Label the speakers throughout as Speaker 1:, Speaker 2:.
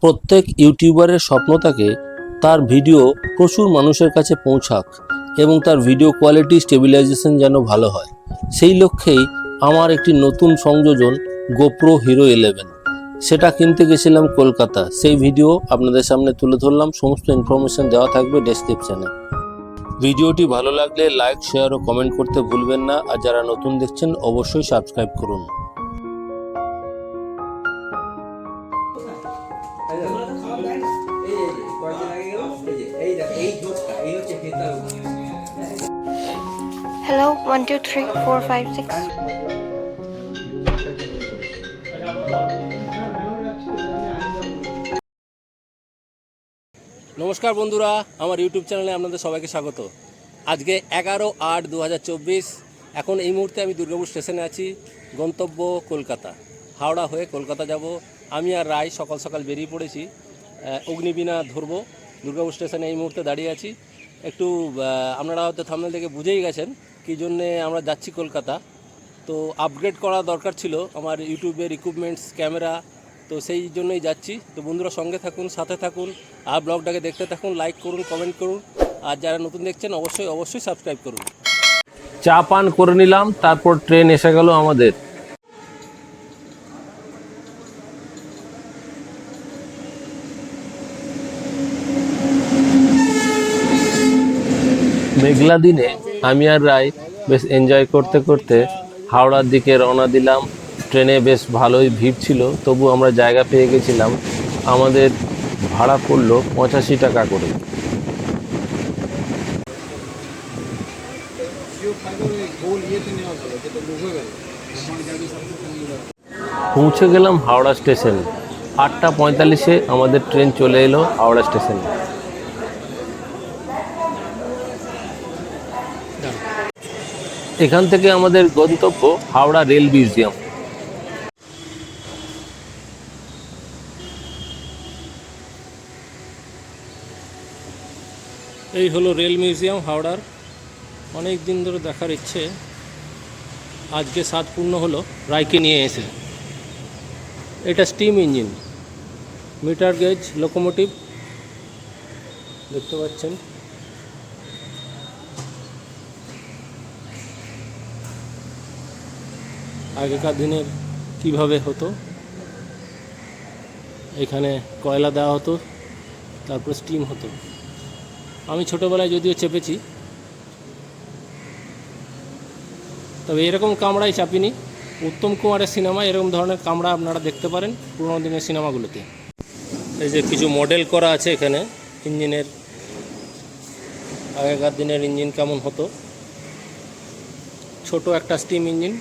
Speaker 1: প্রত্যেক ইউটিউবারের স্বপ্ন থাকে তার ভিডিও প্রচুর মানুষের কাছে পৌঁছাক এবং তার ভিডিও কোয়ালিটি স্টেবিলাইজেশন যেন ভালো হয়। সেই লক্ষ্যেই আমার একটি নতুন সংযোজন গোপ্রো হিরো ইলেভেন। সেটা কিনতে গেছিলাম কলকাতা। সেই ভিডিও আপনাদের সামনে তুলে ধরলাম। সমস্ত ইনফরমেশন দেওয়া থাকবে ডেসক্রিপশানে। ভিডিওটি ভালো লাগলে লাইক, শেয়ার ও কমেন্ট করতে ভুলবেন না। আর যারা নতুন দেখছেন, অবশ্যই সাবস্ক্রাইব করুন।
Speaker 2: Hello, one, two, three, four, five, six.
Speaker 1: নমস্কার বন্ধুরা আমার ইউটিউব চ্যানেলে আপনাদের সবাইকে স্বাগত। আজকে এগারো আট দু এখন এই মুহূর্তে আমি দুর্গাপুর স্টেশনে আছি গন্তব্য কলকাতা। হাওড়া হয়ে কলকাতা যাব। আমি আর রায় সকাল সকাল বেরিয়ে পড়েছি অগ্নিবীণা ধরবো। দুর্গাপুর স্টেশনে এই মুহূর্তে দাঁড়িয়ে আছি। একটু আপনারা হয়তো থামনেল থেকে বুঝেই গেছেন কী জন্যে আমরা যাচ্ছি কলকাতা। তো আপগ্রেড করা দরকার ছিল আমার ইউটিউবের ইকুইপমেন্টস ক্যামেরা তো সেই জন্যই যাচ্ছি। তো বন্ধুরা সঙ্গে থাকুন, সাথে থাকুন, আর ব্লগটাকে দেখতে থাকুন লাইক করুন কমেন্ট করুন, আর যারা নতুন দেখছেন অবশ্যই অবশ্যই সাবস্ক্রাইব করুন। চা পান করে নিলাম, তারপর ট্রেন এসে গেল আমাদের। মেঘলা দিনে আমি আর রায় বেশ এনজয় করতে করতে হাওড়ার দিকে রওনা দিলাম। ট্রেনে বেশ ভালোই ভিড় ছিল, তবু আমরা জায়গা পেয়ে গেছিলাম। আমাদের ভাড়া পড়ল পঁচাশি টাকা করে। পৌঁছে গেলাম হাওড়া স্টেশন। আটটা পঁয়তাল্লিশে আমাদের ট্রেন চলে এলো হাওড়া স্টেশনে। এখান থেকে আমাদের গন্তব্য হাওড়া রেল মিউজিয়াম। এই হলো রেল মিউজিয়াম হাওড়ার। অনেক দিন ধরে দেখার ইচ্ছে। আজকে সাত পূর্ণ হলো, রায়কে নিয়ে এসে। এটা steam engine, meter gauge, locomotive. দেখতে পাচ্ছেন। আগেকার দিনের কীভাবে হতো? এখানে কয়লা দেওয়া হতো, তারপর স্টিম হতো। আমি ছোটোবেলায় যদিও চেপেছি, তবে এরকম কামড়াই চাপিনি। উত্তম কুমারের সিনেমা এরকম ধরনের কামড়া আপনারা দেখতে পারেন পুরোনো দিনের সিনেমাগুলোতে। এই যে কিছু মডেল করা আছে এখানে, ইঞ্জিনের। আগেকার দিনের ইঞ্জিন কেমন হতো? ছোট একটা স্টিম ইঞ্জিন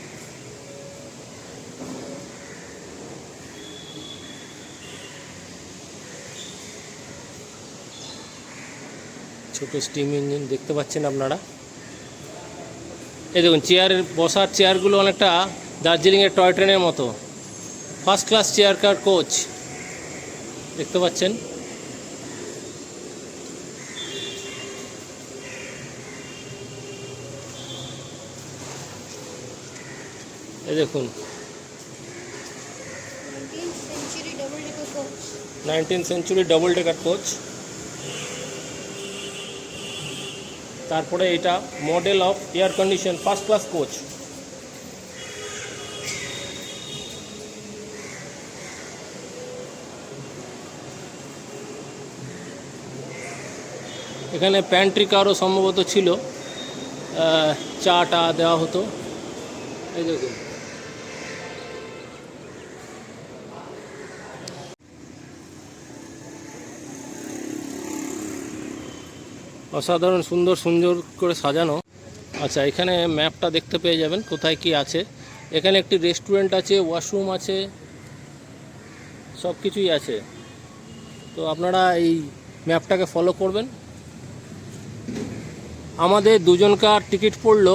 Speaker 1: ছোট স্টিম ইঞ্জিন দেখতে পাচ্ছেন আপনারা। এই দেখুন চেয়ারের বসার চেয়ারগুলো অনেকটা দার্জিলিংয়ের টয় ট্রেনের মতো। First class chair car coach দেখতে পাচ্ছেন। এই দেখুন.
Speaker 2: Nineteen century double decker coach
Speaker 1: তারপরে এটা model of air condition first class coach এখানে প্যান্ট্রি কারও সম্ভবত ছিল। চাটা দেওয়া হতো। এই দেখুন। অসাধারণ সুন্দর সুন্দর করে সাজানো। আচ্ছা এখানে ম্যাপটা দেখতে পেয়ে যাবেন, কোথায় কি আছে। এখানে একটি রেস্টুরেন্ট আছে, ওয়াশরুম আছে সব কিছুই আছে। তো আপনারা এই ম্যাপটাকে ফলো করবেন। আমাদের দুজনকার টিকিট পড়ল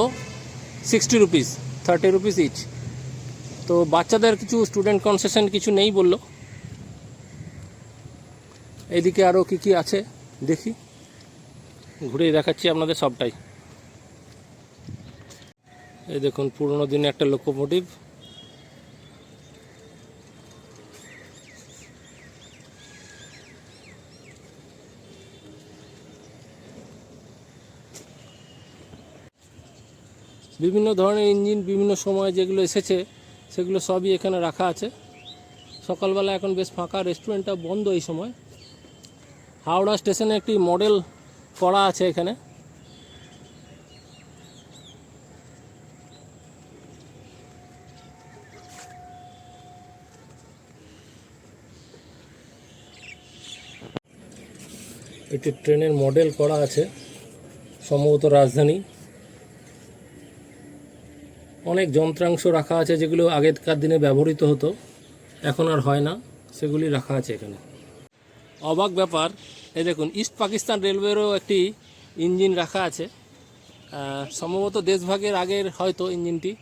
Speaker 1: sixty rupees thirty rupees each তো বাচ্চাদের কিছু স্টুডেন্ট কনসেশন কিছু নেই বলল। এইদিকে আরও কি কি আছে, দেখি। ঘুরে দেখাচ্ছি আপনাদের সবটাই। এই দেখুন, পুরোনো দিনে একটা লোকোমোটিভ।
Speaker 3: বিভিন্ন ধরনের ইঞ্জিন, বিভিন্ন সময় যেগুলো এসেছে, সেগুলো সবই এখানে রাখা আছে। সকালবেলা এখন বেশ ফাঁকা রেস্টুরেন্টটা বন্ধ এই সময়। হাওড়া স্টেশনে একটি মডেল করা আছে এখানে। এটি ট্রেনের মডেল করা আছে, সম্ভবত রাজধানী। অনেক যন্ত্রাংশ রাখা আছে যেগুলো আগেকার দিনে ব্যবহৃত হতো, এখন আর হয় না, সেগুলি রাখা আছে এখানে। অবাক ব্যাপার। এই দেখুন, ইস্ট পাকিস্তান রেলওয়েরও একটি ইঞ্জিন রাখা আছে। সম্ভবত দেশভাগের আগের হয়তো ইঞ্জিনটি।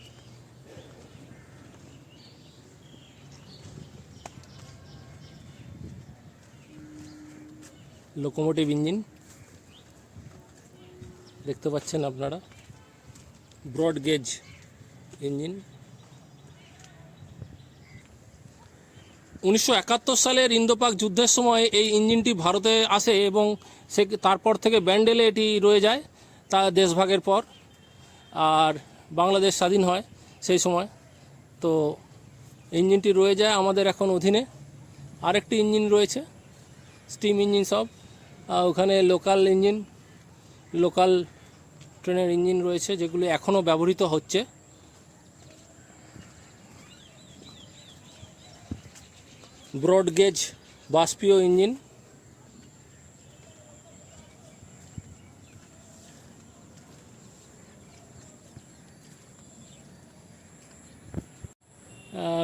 Speaker 3: Locomotive engine. দেখতে পাচ্ছেন আপনারা। Broad gauge engine. উনিশশো একাত্তর সালের ইন্দোপাক যুদ্ধের সময় এই ইঞ্জিনটি ভারতে আসে এবং সে তারপর থেকে ব্যান্ডেলে এটি রয়ে যায়, তা দেশভাগের পর। আর বাংলাদেশ স্বাধীন হয় সেই সময়। তো ইঞ্জিনটি রয়ে যায় আমাদের এখন অধীনে। আরেকটি ইঞ্জিন রয়েছে, স্টিম ইঞ্জিন সব। ওখানে লোকাল ইঞ্জিন, লোকাল ট্রেনের ইঞ্জিন রয়েছে যেগুলি এখনও ব্যবহৃত হচ্ছে। ব্রড গেজ বাষ্পীয় ইঞ্জিন।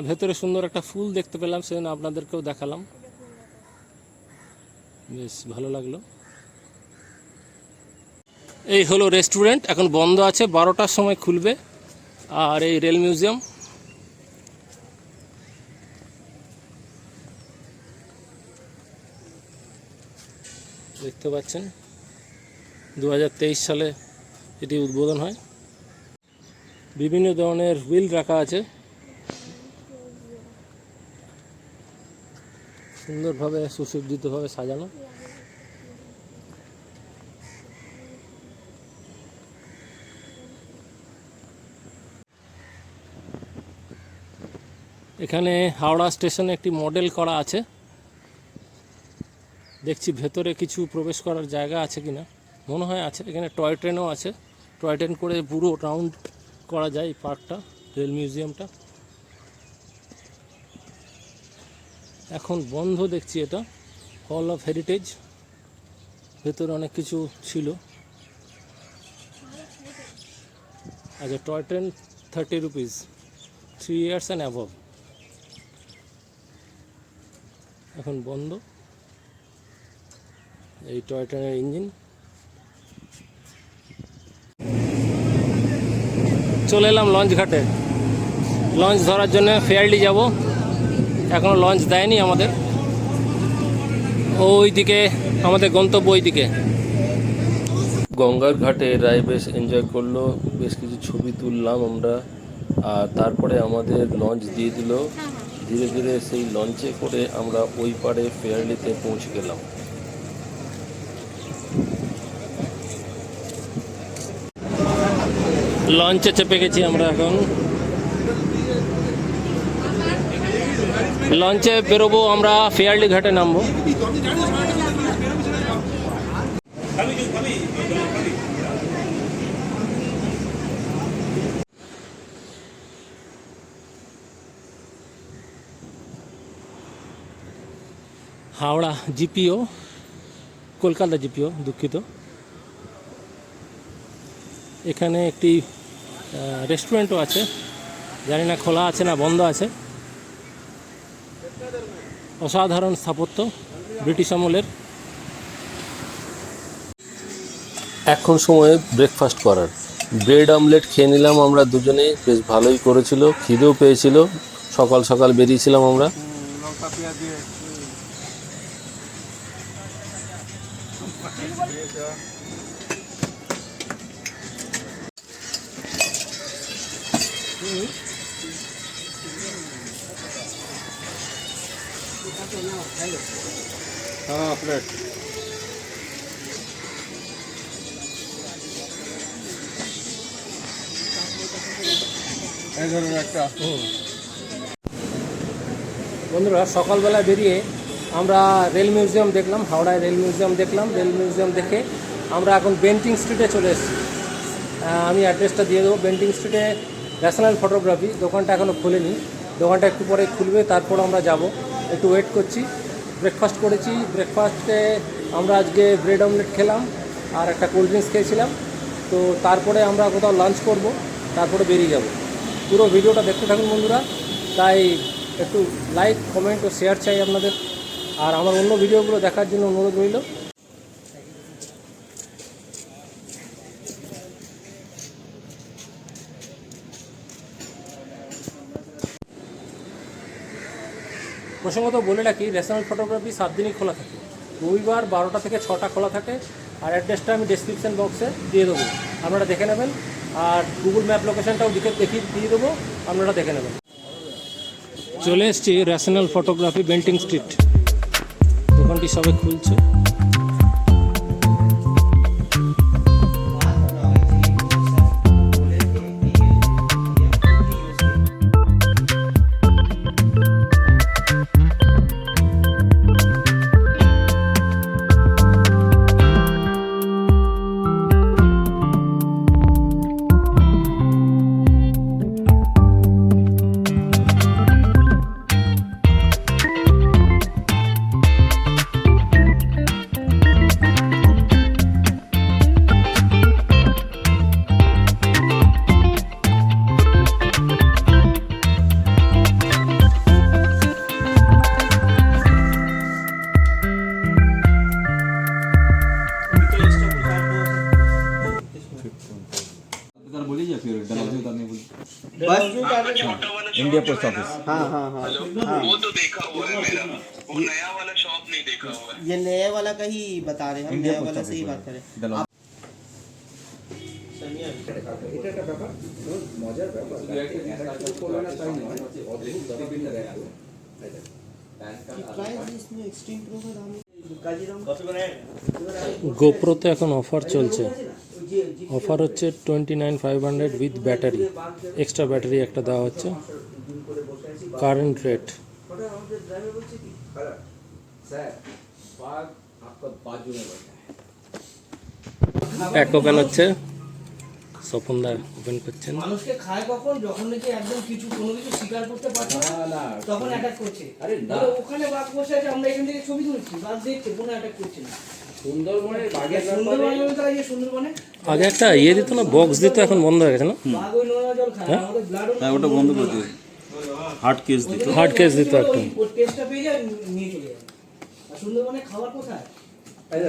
Speaker 3: ভেতরে সুন্দর একটা ফুল দেখতে পেলাম, সেজন্য আপনাদেরকেও দেখালাম। বেশ, ভালো লাগল। এই হলো রেস্টুরেন্ট, এখন বন্ধ আছে, বারোটার সময় খুলবে। আর এই রেল মিউজিয়াম দেখতে পাচ্ছেন। দু হাজার তেইশ সালে এটি উদ্বোধন হয়। বিভিন্ন ধরনের হুইল রাখা আছে। সুন্দরভাবে সুসজ্জিতভাবে সাজানো। এখানে হাওড়া স্টেশনে একটি মডেল করা আছে। দেখছি ভেতরে কিছু প্রবেশ করার জায়গা আছে কিনা। মনে হয় আছে, এখানে টয় ট্রেনও আছে। টয় ট্রেন করে পুরো রাউন্ড করা যায় এই পার্কটা, রেল মিউজিয়ামটা। এখন বন্ধ দেখছি এটা হল অফ হেরিটেজ ভেতরে অনেক কিছু ছিল। আচ্ছা toy train thirty rupees three years and above এখন বন্ধ। এই টয় ট্রেনের ইঞ্জিন। চলে এলাম লঞ্চ ঘাটে। লঞ্চ ধরার জন্য ফেয়ারলি যাব। এখনও লঞ্চ দেয়নি আমাদের। ওই দিকে আমাদের গন্তব্য ওই দিকে গঙ্গার ঘাটে রায় বেশ এনজয় করল। বেশ কিছু ছবি তুললাম আমরা। আর তারপরে আমাদের লঞ্চ দিয়ে দিল। ধীরে ধীরে সেই লঞ্চে করে আমরা ওই পাড়ে ফেয়ারলিতে পৌঁছে গেলাম। লঞ্চে চেপে গেছি আমরা এখন। লঞ্চে বেরোবো আমরা, ফেয়ারলি ঘাটে নামবো। হাওড়া জিপিও, কলকাতা জিপিও দুঃখিত। এখানে একটি রেস্টুরেন্টও আছে। জানি না খোলা আছে না বন্ধ আছে। অসাধারণ স্থাপত্য ব্রিটিশ আমলের। এখন সময়ে ব্রেকফাস্ট করার। ব্রেড আমলেট খেয়ে নিলাম আমরা দুজনেই বেশ ভালোই করেছিল খিদেও পেয়েছিল। সকাল সকাল বেরিয়েছিলাম আমরা।
Speaker 4: হ্যাঁ
Speaker 3: বন্ধুরা সকালবেলা বেরিয়ে আমরা রেল মিউজিয়াম দেখলাম, হাওড়ায় রেল মিউজিয়াম দেখলাম। রেল মিউজিয়াম দেখে আমরা এখন বেন্টিং স্ট্রিটে চলে এসেছি। আমি অ্যাড্রেসটা দিয়ে দেবো। বেন্টিং স্ট্রিটে ন্যাশনাল ফটোগ্রাফি দোকানটা এখনও খুলেনি। দোকানটা একটু পরে খুলবে, তারপর আমরা যাব। একটু ওয়েট করছি। ব্রেকফাস্ট করেছি। ব্রেকফাস্টে আমরা আজকে ব্রেড অমলেট খেলাম আর একটা কোল্ড ড্রিঙ্কস খেয়েছিলাম। তো তারপরে আমরা কোথাও লাঞ্চ করব, তারপরে বেরিয়ে যাব। পুরো ভিডিওটা দেখতে থাকুন বন্ধুরা। তাই একটু লাইক কমেন্ট ও শেয়ার চাই আপনাদের। আর আমার অন্য ভিডিওগুলো দেখার জন্য অনুরোধ রইল। প্রসঙ্গত বলে রাখি, ন্যাশনাল ফটোগ্রাফি সাত দিনই খোলা থাকে। রবিবার বারোটা থেকে ছটা খোলা থাকে আর অ্যাড্রেসটা আমি ডিসক্রিপশন বক্সে দিয়ে দেবো। আপনারা দেখে নেবেন আর গুগল ম্যাপ লোকেশনটাও দিকে দেখি দিয়ে দেবো, আপনারা দেখে নেবেন। চলে এসছি ন্যাশনাল ফটোগ্রাফি বেন্টিং স্ট্রিট দোকানটি সবে খুলছে।
Speaker 4: पोस्ट ऑफिस
Speaker 5: हाँ हाँ हाँ हाँ
Speaker 6: वो तो देखा हुआ है मेरा वो नया वाला शॉप नहीं देखा हुआ है
Speaker 5: ये नए वाला का ही बता रहे हैं हम
Speaker 4: इंडिया
Speaker 5: नया
Speaker 4: पोस्ट
Speaker 5: वाला से ही
Speaker 4: ऑफिस
Speaker 5: बात करें
Speaker 4: डलहौजी
Speaker 5: प्राइस इसमें एक्सट्रीम प्रो का दाम काजीराम
Speaker 3: গোপ্রোতে এখন অফার চলছে অফার হচ্ছে twenty nine five hundred with battery extra battery একটা দেওয়া হচ্ছে কারেন্ট রেট এক ওপেন হচ্ছে। স্বপনদা ওপেন করছেন।
Speaker 7: মানুষকে খায় কখন? যখন নাকি একদম কিছু কোনো কিছু স্বীকার করতে পারছে না তখন অ্যাটাক করছে। আরে ওখানে বাঘ বসে আছে আমরা এখান থেকে ছবি তুলছি বাঘ দেখছে কোনো অ্যাটাক করছে না। হয় সুন্দরবনে?
Speaker 3: আগে একটা ইয়ে দিত না বক্স দিত এখন বন্ধ হয়ে গেছে না?
Speaker 7: বাঘ ওই নোনা জল খায় আমাদের ব্লাড
Speaker 4: হ্যাঁ ওটা বন্ধ করে দিও। হার্ট কেস দিত
Speaker 3: হার্ড কেস দিত একটা
Speaker 7: টেস্টটা পেয়ে যায় নিয়ে চলে যাবে আর সুন্দরবনে খাবার কোথায়?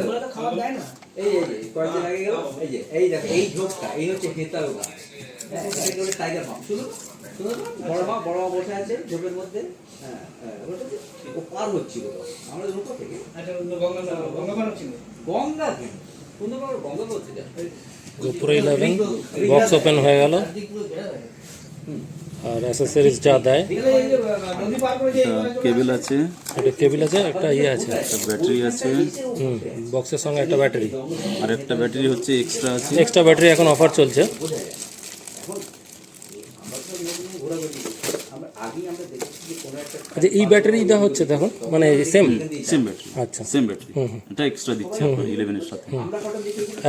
Speaker 7: ওরা তো খাবার দেয় না।
Speaker 8: এই এই কয়েকদিন আগে গেল এই যে এই দেখো এই ঝোপটা এই হচ্ছে হেতাল গাছ এটাকে বলে টাইগার বাম শুনো শুনো বড় মা বড় মা বসে আছে ঝোপের মধ্যে। হ্যাঁ হ্যাঁ ও পার হচ্ছিল আমরা রূপা থেকে।
Speaker 7: আচ্ছা গঙ্গা গঙ্গা পার ছিল
Speaker 8: গঙ্গা কেন? সুন্দরবন গঙ্গা বলতে যায়
Speaker 3: গোপ্রো ইলেভেন বক্স ওপেন হয়ে গেল। আর অ্যাসেসরিজ যা দেয়।
Speaker 4: কেবল আছে।
Speaker 3: একটা কেবিল আছে একটা ইয়ে আছে।
Speaker 4: একটা ব্যাটারি আছে।
Speaker 3: হুম বক্সের সঙ্গে একটা ব্যাটারি
Speaker 4: আর একটা ব্যাটারি হচ্ছে এক্সট্রা আছে।
Speaker 3: এক্সট্রা ব্যাটারি এখন অফার চলছে। আচ্ছা এই ব্যাটারিটা হচ্ছে দেখুন মানে সেম
Speaker 4: সেম ব্যাটারি
Speaker 3: আচ্ছা।
Speaker 4: সেম ব্যাটারি এটা এক্সট্রা দিচ্ছে আপনার ইলেভেনের সাথে।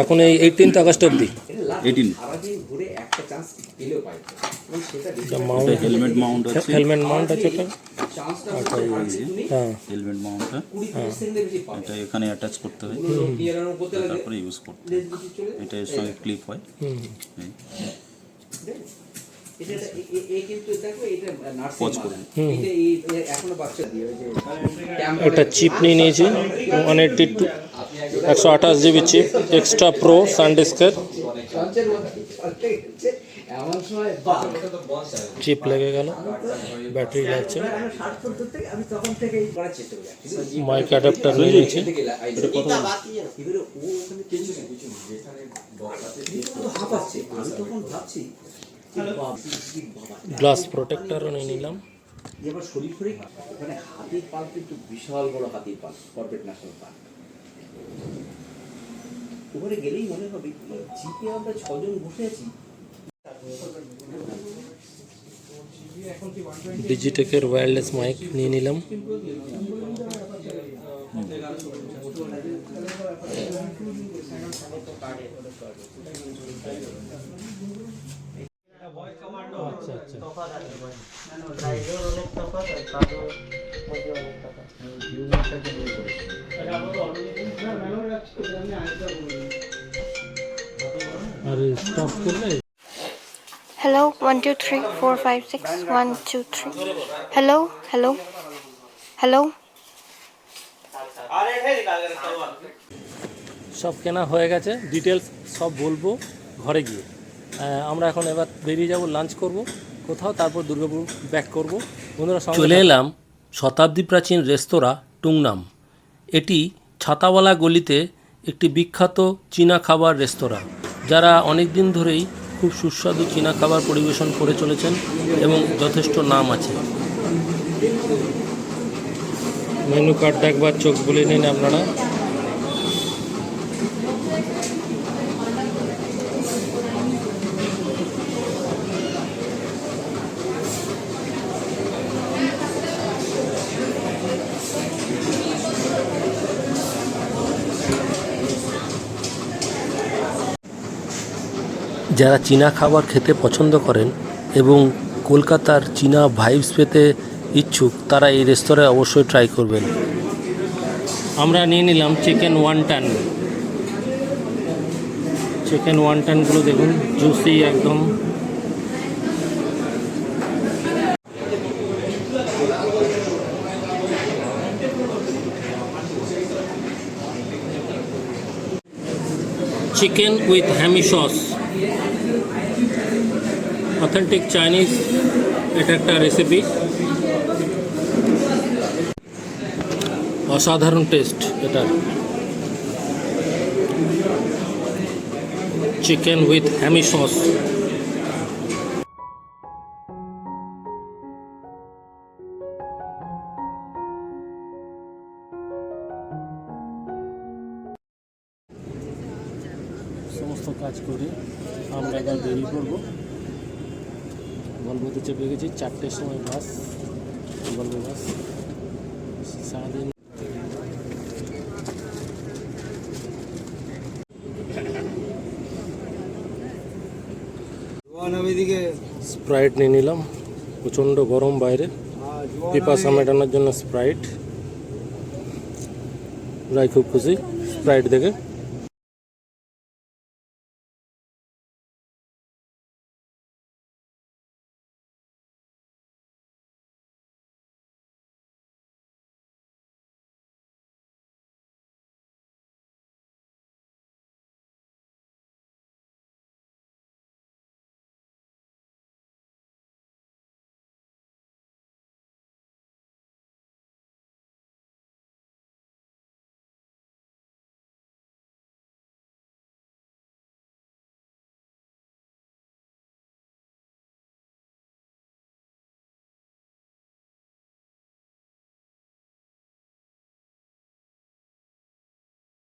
Speaker 3: এখন এই এইটিনথ আগস্ট অবধি।
Speaker 4: এইটিন হেলমেট মাউন্ট আছে।
Speaker 3: হেলমেট মাউন্ট আছে
Speaker 4: আচ্ছা
Speaker 3: হ্যাঁ।
Speaker 4: হেলমেট মাউন্টটা
Speaker 8: সেকেন্ডের বেশি পাবে।
Speaker 4: এটা এখানে অ্যাটাচ করতে হয়। তারপরে ইউজ করতে হয়। এটা এর সঙ্গে ক্লিপ হয়।
Speaker 3: হুম। একটা চিপ নিয়ে নিয়েছি। ওয়ান এইটটি টু একশো আঠাশ জিবি চিপ এক্সট্রা প্রো সানডিস্কের চিপ লেগে গেল ব্যাটারি লাগছে। মাইক অ্যাডাপ্টার নিয়ে নিয়েছি।
Speaker 8: এবারে ও ওখানে
Speaker 3: গ্লাস প্রোটেক্টরও নিয়ে নিলাম।
Speaker 8: এবার শরীর শরীর ওখানে হাতির পাল কিন্তু বিশাল বড় হাতির পাল কর্পেট ন্যাশনাল পার্ক ওখানে গেলেই মনে হবে এই জিপে আমরা ছজন বসে আছি।
Speaker 3: ডিজিটেকের ওয়্যারলেস মাইক নিয়ে নিলাম। আচ্ছা আচ্ছা।
Speaker 7: প্রাইজের অনেক তফাৎ আর কাজের মধ্যে অনেক তফাৎ।
Speaker 3: আর স্টপ করলে?
Speaker 2: Hello, one, two, three, four, five, six, one, two, three. Hello, hello, hello.
Speaker 3: সব কেনা হয়ে গেছে। ডিটেলস সব বলব ঘরে গিয়ে। আমরা এখন এবার বেরিয়ে যাব লাঞ্চ করব কোথাও তারপর দুর্গাপুর ব্যাক করব। বন্ধুরা চলে এলাম শতাব্দী প্রাচীন রেস্তোরাঁ টুংনাম। এটি ছাতাওয়ালা গলিতে একটি বিখ্যাত চীনা খাবার রেস্তোরাঁ যারা অনেক দিন ধরেই খুব সুস্বাদু চীনা খাবার পরিবেশন করে চলেছেন এবং যথেষ্ট নাম আছে। মেনু কার্ডটা একবার চোখ বলে নিন আপনারা। যারা চীনা খাবার খেতে পছন্দ করেন এবং কলকাতার চীনা ভাইবস পেতে ইচ্ছুক, তারা এই রেস্তোরাঁয় অবশ্যই ট্রাই করবেন। আমরা নিয়ে নিলাম চিকেন ওয়ানটান চিকেন ওয়ানটানগুলো দেখুন জুসি একদম। Chicken with hammy sauce authentic Chinese এটা একটা রেসিপি অসাধারণ টেস্ট এটার চিকেন উইথ হ্যামি সস সমস্ত কাজ করে আমরা এবার বেরিয়ে পড়ব। ভলভোতে চেপে গেছি চারটের সময় বাস ভলভো বাস সারাদিন স্প্রাইট নিয়ে নিলাম প্রচণ্ড গরম বাইরে। পিপাসা মেটানোর জন্য স্প্রাইট রাই খুব খুশি। স্প্রাইট দেখে।